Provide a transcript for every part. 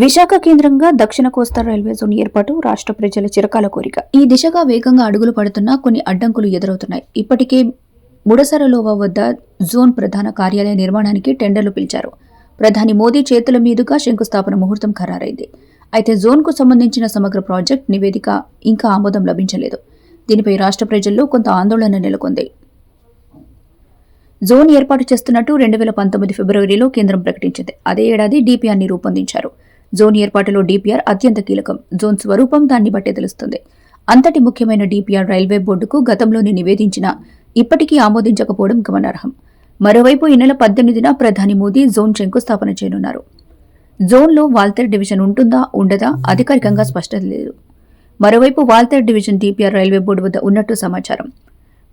విశాఖ కేంద్రంగా దక్షిణ కోస్తా రైల్వే జోన్ ఏర్పాటు రాష్ట్ర ప్రజల చిరకాల కోరిక. ఈ దిశగా వేగంగా అడుగులు పడుతున్న కొన్ని అడ్డంకులు ఎదురవుతున్నాయి. ఇప్పటికే ముడసరలోవా వద్ద జోన్ ప్రధాన కార్యాలయ నిర్మాణానికి టెండర్లు పిలిచారు. ప్రధాని మోదీ చేతుల మీదుగా శంకుస్థాపన ముహూర్తం ఖరారైంది. అయితే జోన్కు సంబంధించిన సమగ్ర ప్రాజెక్ట్ నివేదిక ఇంకా ఆమోదం లభించలేదు. దీనిపై రాష్ట్ర ప్రజల్లో కొంత ఆందోళన నెలకొంది. జోన్ ఏర్పాటు చేస్తున్నట్టు రెండు వేల పంతొమ్మిది ఫిబ్రవరిలో కేంద్రం ప్రకటించింది. అదే ఏడాది డిపిఆర్ని రూపొందించారు. జోన్ ఏర్పాటులో డిపిఆర్ అత్యంత కీలకం. జోన్ స్వరూపం దాన్ని బట్టే తెలుస్తుంది. అంతటి ముఖ్యమైన డిపిఆర్ రైల్వే బోర్డుకు గతంలోనే నివేదించినా ఇప్పటికీ ఆమోదించకపోవడం గమనార్హం. మరోవైపు ఈ నెల పద్దెనిమిదిన ప్రధాని మోదీ జోన్ శంకుస్థాపన చేయనున్నారు. జోన్లో వాల్తేర్ డివిజన్ ఉంటుందా ఉండదా అధికారికంగా స్పష్టత లేదు. మరోవైపు Waltair division DPR railway board వద్ద ఉన్నట్టు సమాచారం.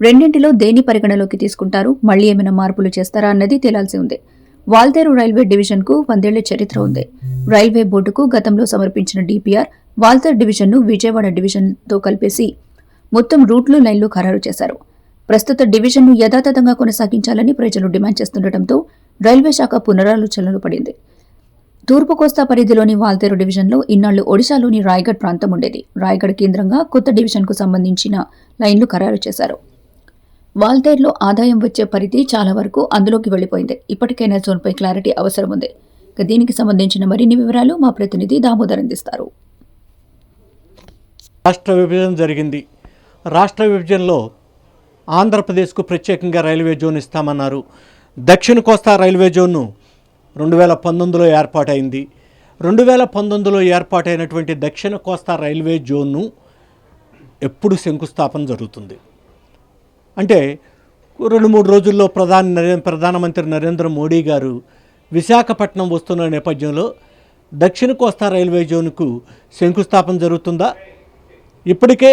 రెండింటిలో దేని పరిగణలోకి తీసుకుంటారు మళ్ళీ ఏమైనా మార్పులు చేస్తారా అన్నది తేలాల్సి ఉంది. వాల్తేరు రైల్వే డివిజన్కు వందేళ్ళ చరిత్ర ఉంది. రైల్వే బోర్డుకు గతంలో సమర్పించిన డిపిఆర్ వాల్తేర్ డివిజన్ను విజయవాడ డివిజన్తో కలిపేసి మొత్తం రూట్లు లైన్లు ఖరారు చేశారు. ప్రస్తుత డివిజన్ను యథాతథంగా కొనసాగించాలని ప్రజలు డిమాండ్ చేస్తుండటంతో రైల్వే శాఖ పునరాలోచనలు పడింది. తూర్పు కోస్తా పరిధిలోని వాల్తేరు డివిజన్లో ఇన్నాళ్ళు ఒడిశాలోని రాయగఢ్ ప్రాంతం ఉండేది. రాయగఢ్ కేంద్రంగా కొత్త డివిజన్కు సంబంధించిన లైన్లు ఖరారు చేశారు. వాల్తేర్లో ఆదాయం వచ్చే పరిధి చాలా వరకు అందులోకి వెళ్ళిపోయింది. ఇప్పటికైనా జోన్పై క్లారిటీ అవసరం ఉంది. ఇక దీనికి సంబంధించిన మరిన్ని వివరాలు మా ప్రతినిధి దామోదర్ అందిస్తారు. రాష్ట్ర విభజన జరిగింది. రాష్ట్ర విభజనలో ఆంధ్రప్రదేశ్కు ప్రత్యేకంగా రైల్వే జోన్ ఇస్తామన్నారు. దక్షిణ కోస్తా రైల్వే జోన్ను రెండు వేల పంతొమ్మిదిలో ఏర్పాటైంది. రెండు వేల పంతొమ్మిదిలో ఏర్పాటైనటువంటి దక్షిణ కోస్తా రైల్వే జోన్ను ఎప్పుడు శంకుస్థాపన జరుగుతుంది? అంటే రెండు మూడు రోజుల్లో ప్రధాని నరే ప్రధానమంత్రి నరేంద్ర మోడీ గారు విశాఖపట్నం వస్తున్న నేపథ్యంలో దక్షిణ కోస్తా రైల్వే జోన్కు శంకుస్థాపన జరుగుతుందా? ఇప్పటికే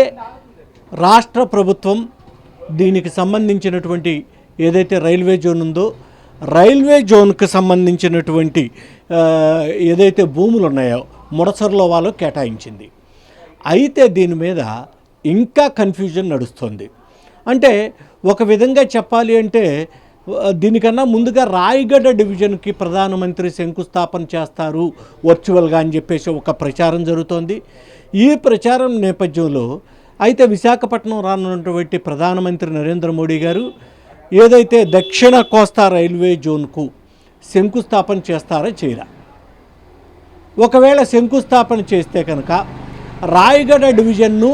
రాష్ట్ర ప్రభుత్వం దీనికి సంబంధించినటువంటి ఏదైతే రైల్వే జోన్ ఉందో రైల్వే జోన్కు సంబంధించినటువంటి ఏదైతే భూములు ఉన్నాయో ముడసర్లో వాళ్ళు కేటాయించింది. అయితే దీని మీద ఇంకా కన్ఫ్యూజన్ నడుస్తుంది. అంటే ఒక విధంగా చెప్పాలి అంటే దీనికన్నా ముందుగా రాయగఢ డివిజన్కి ప్రధానమంత్రి శంకుస్థాపన చేస్తారు వర్చువల్గా అని చెప్పేసి ఒక ప్రచారం జరుగుతోంది. ఈ ప్రచారం నేపథ్యంలో అయితే విశాఖపట్నం రానున్నటువంటి ప్రధానమంత్రి నరేంద్ర మోడీ గారు ఏదైతే దక్షిణ కోస్తా రైల్వే జోన్కు శంకుస్థాపన చేస్తారో చేయరా. ఒకవేళ శంకుస్థాపన చేస్తే కనుక రాయగఢ డివిజన్ను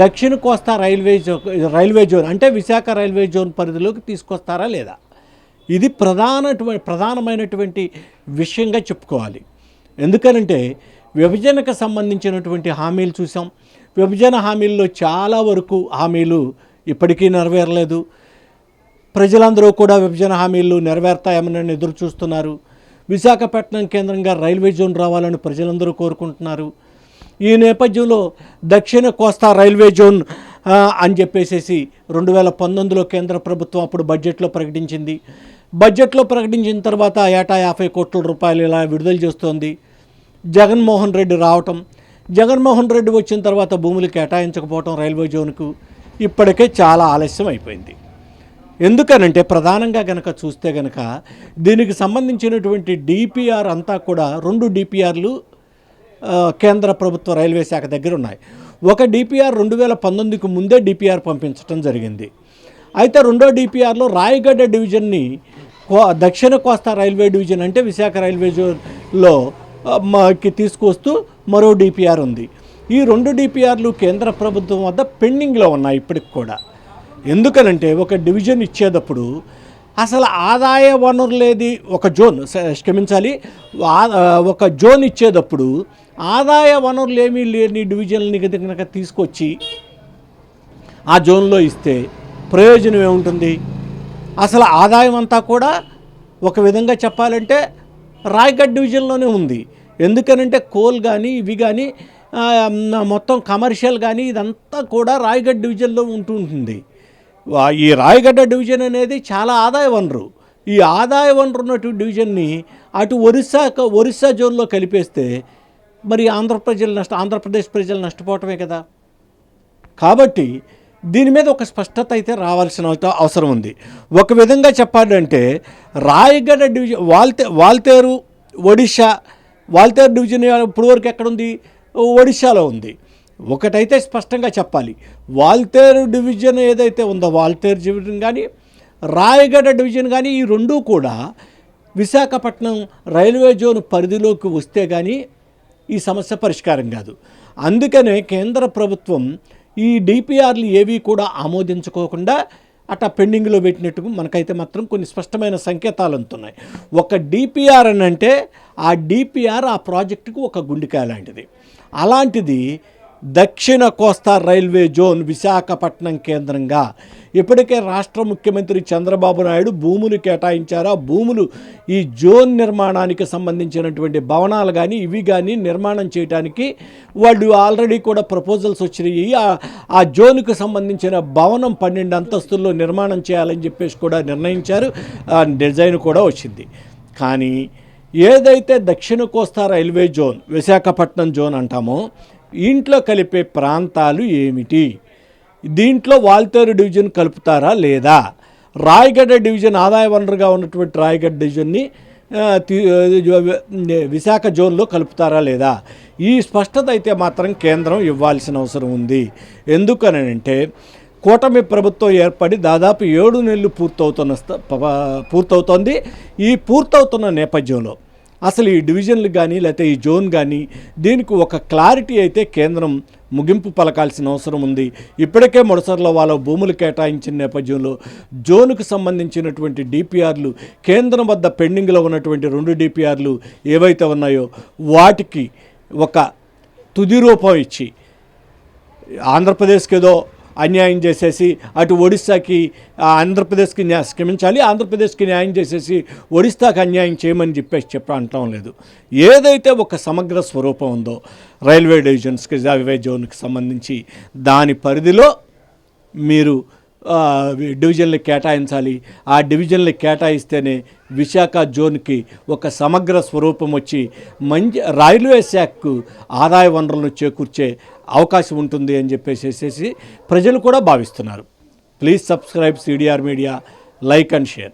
దక్షిణ కోస్తా రైల్వే జో రైల్వే జోన్ అంటే విశాఖ రైల్వే జోన్ పరిధిలోకి తీసుకొస్తారా లేదా? ఇది ప్రధాన ప్రధానమైనటువంటి విషయంగా చెప్పుకోవాలి. ఎందుకనంటే విభజనకు సంబంధించినటువంటి హామీలు చూసాం. విభజన హామీల్లో చాలా వరకు హామీలు ఇప్పటికీ నెరవేరలేదు. ప్రజలందరూ కూడా విభజన హామీలు నెరవేరుతాయని ఎదురు చూస్తున్నారు విశాఖపట్నం కేంద్రంగా రైల్వే జోన్ రావాలని ప్రజలందరూ కోరుకుంటున్నారు. ఈ నేపథ్యంలో దక్షిణ కోస్తా రైల్వే జోన్ అని చెప్పేసేసి రెండు వేల పంతొమ్మిదిలో కేంద్ర ప్రభుత్వం అప్పుడు బడ్జెట్లో ప్రకటించింది. బడ్జెట్లో ప్రకటించిన తర్వాత ఏటా యాభై కోట్ల రూపాయలు ఇలా విడుదల చేస్తోంది. జగన్మోహన్ రెడ్డి రావటం జగన్మోహన్ రెడ్డి వచ్చిన తర్వాత భూములు కేటాయించకపోవటం రైల్వే జోన్కు ఇప్పటికే చాలా ఆలస్యం అయిపోయింది. ఎందుకనంటే ప్రధానంగా గనక చూస్తే గనక దీనికి సంబంధించినటువంటి డిపిఆర్ అంతా కూడా రెండు డిపిఆర్లు కేంద్ర ప్రభుత్వ రైల్వే శాఖ దగ్గర ఉన్నాయి. ఒక డిపిఆర్ రెండు వేల పంతొమ్మిదికి ముందే డిపిఆర్ పంపించడం జరిగింది. అయితే రెండో డిపిఆర్లో రాయగడ్డ డివిజన్ని కో దక్షిణ కోస్తా రైల్వే డివిజన్ అంటే విశాఖ రైల్వే జోన్లో మాకి తీసుకొస్తూ మరో డిపిఆర్ ఉంది. ఈ రెండు డిపిఆర్లు కేంద్ర ప్రభుత్వం వద్ద పెండింగ్లో ఉన్నాయి ఇప్పటికి కూడా. ఎందుకనంటే ఒక డివిజన్ ఇచ్చేటప్పుడు అసలు ఆదాయ వనరులేది ఒక జోన్ క్షమించాలి. ఆ- ఒక జోన్ ఇచ్చేటప్పుడు ఆదాయ వనరులు ఏమీ లేని డివిజన్లని కనుక తీసుకొచ్చి ఆ జోన్లో ఇస్తే ప్రయోజనం ఏముంటుంది? అసలు ఆదాయం అంతా కూడా ఒక విధంగా చెప్పాలంటే రాయగఢ్ డివిజన్లోనే ఉంది. ఎందుకనంటే కోల్ కానీ ఇవి కానీ మొత్తం కమర్షియల్ కానీ ఇదంతా కూడా రాయగఢ్ డివిజన్లో ఉంటూ ఉంటుంది. ఈ రాయగడ్డ డివిజన్ అనేది చాలా ఆదాయ వనరు. ఈ ఆదాయ వనరు ఉన్నటువంటి డివిజన్ని అటు ఒరిస్సా ఒరిస్సా జోన్లో కలిపేస్తే మరి ఆంధ్రప్రజలు నష్ట ఆంధ్రప్రదేశ్ ప్రజలు నష్టపోవటమే కదా. కాబట్టి దీని మీద ఒక స్పష్టత అయితే రావాల్సిన అవసరం ఉంది. ఒక విధంగా చెప్పాలంటే రాయగఢ డివిజన్ వాల్తే వాల్తేరు ఒడిషా వాల్తేరు డివిజన్ ఇప్పుడు వరకు ఎక్కడుంది ఒడిశాలో ఉంది. ఒకటైతే స్పష్టంగా చెప్పాలి. వాల్తేరు డివిజన్ ఏదైతే ఉందో వాల్తేరు డివిజన్ కానీ రాయగడ డివిజన్ కానీ ఈ రెండూ కూడా విశాఖపట్నం రైల్వే జోన్ పరిధిలోకి వస్తే కానీ ఈ సమస్య పరిష్కారం కాదు. అందుకనే కేంద్ర ప్రభుత్వం ఈ డిపిఆర్లు ఏవి కూడా ఆమోదించుకోకుండా అట్లా పెండింగ్లో పెట్టినట్టు మనకైతే మాత్రం కొన్ని స్పష్టమైన సంకేతాలు అందుతున్నాయి. ఒక డిపిఆర్ అని అంటే ఆ డిపిఆర్ ఆ ప్రాజెక్టుకు ఒక గుండికాయ లాంటిది. అలాంటిది దక్షిణ కోస్తా రైల్వే జోన్ విశాఖపట్నం కేంద్రంగా. ఇప్పటికే రాష్ట్ర ముఖ్యమంత్రి చంద్రబాబు నాయుడు భూములు కేటాయించారు. ఆ భూములు ఈ జోన్ నిర్మాణానికి సంబంధించినటువంటి భవనాలు కానీ ఇవి కానీ నిర్మాణం చేయడానికి వాళ్ళు ఆల్రెడీ కూడా ప్రపోజల్స్ వచ్చినాయి. ఆ- ఆ జోన్కు సంబంధించిన భవనం పన్నెండు అంతస్తుల్లో నిర్మాణం చేయాలని చెప్పేసి కూడా నిర్ణయించారు. డిజైన్ కూడా వచ్చింది. కానీ ఏదైతే దక్షిణ కోస్తా రైల్వే జోన్ విశాఖపట్నం జోన్ అంటామో ఇంట్లో కలిపే ప్రాంతాలు ఏమిటి? దీంట్లో వాల్తేరు డివిజన్ కలుపుతారా లేదా? రాయగడ్డ డివిజన్ ఆదాయ వనరుగా ఉన్నటువంటి రాయగడ్డ డివిజన్ని విశాఖ జోన్లో కలుపుతారా లేదా? ఈ స్పష్టత అయితే మాత్రం కేంద్రం ఇవ్వాల్సిన అవసరం ఉంది. ఎందుకనంటే కూటమి ప్రభుత్వం ఏర్పడి దాదాపు ఏడు నెలలు పూర్తవుతున్న ప- పూర్తవుతోంది. ఈ పూర్తవుతున్న నేపథ్యంలో అసలు ఈ డివిజన్లు కానీ లేకపోతే ఈ జోన్ కానీ దీనికి ఒక క్లారిటీ అయితే కేంద్రం ముగింపు పలకాల్సిన అవసరం ఉంది. ఇప్పటికే మొదసరిలో వాళ్ళ భూములు కేటాయించిన నేపథ్యంలో జోన్కు సంబంధించినటువంటి డిపిఆర్లు కేంద్రం వద్ద పెండింగ్లో ఉన్నటువంటి రెండు డిపిఆర్లు ఏవైతే ఉన్నాయో వాటికి ఒక తుది రూపం ఇచ్చి ఆంధ్రప్రదేశ్కి ఏదో అన్యాయం చేసేసి అటు ఒడిస్సాకి ఆంధ్రప్రదేశ్కి న్యాయ క్షమించాలి ఆంధ్రప్రదేశ్కి న్యాయం చేసేసి ఒడిస్సాకి అన్యాయం చేయమని చెప్పేసి చెప్ప అంటం లేదు. ఏదైతే ఒక సమగ్ర స్వరూపం ఉందో రైల్వే డివిజన్స్కి రైల్వే జోన్కి సంబంధించి దాని పరిధిలో మీరు డివిజన్లు కేటాయించాలి. ఆ డివిజన్లు కేటాయిస్తేనే విశాఖ జోన్కి ఒక సమగ్ర స్వరూపం వచ్చి మంచి రైల్వే శాఖకు ఆదాయ వనరులను చేకూర్చే అవకాశం ఉంటుంది అని చెప్పేసేసి ప్రజలు కూడా భావిస్తున్నారు. Please subscribe CDR media. Like and share.